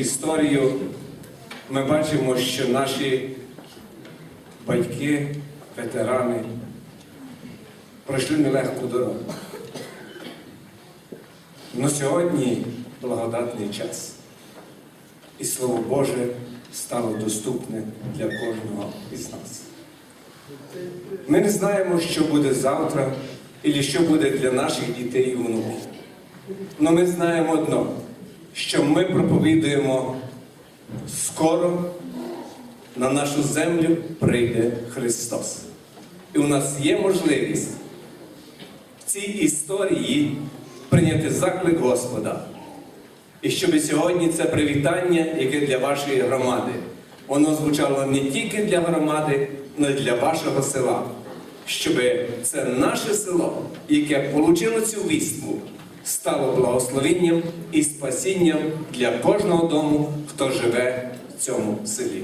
історію ми бачимо, що наші батьки, ветерани пройшли нелегку дорогу. Но сьогодні благодатний час. І Слово Боже стало доступне для кожного із нас. Ми не знаємо, що буде завтра, і що буде для наших дітей і внуків. Але ми знаємо одно, що ми проповідуємо скоро на нашу землю прийде Христос. І у нас є можливість в цій історії прийняти заклик Господа. І щоб сьогодні це привітання, яке для вашої громади, воно звучало не тільки для громади, але й для вашого села. Щоб це наше село, яке отримало цю вістку, стало благословенням і спасінням для кожного дому, хто живе в цьому селі.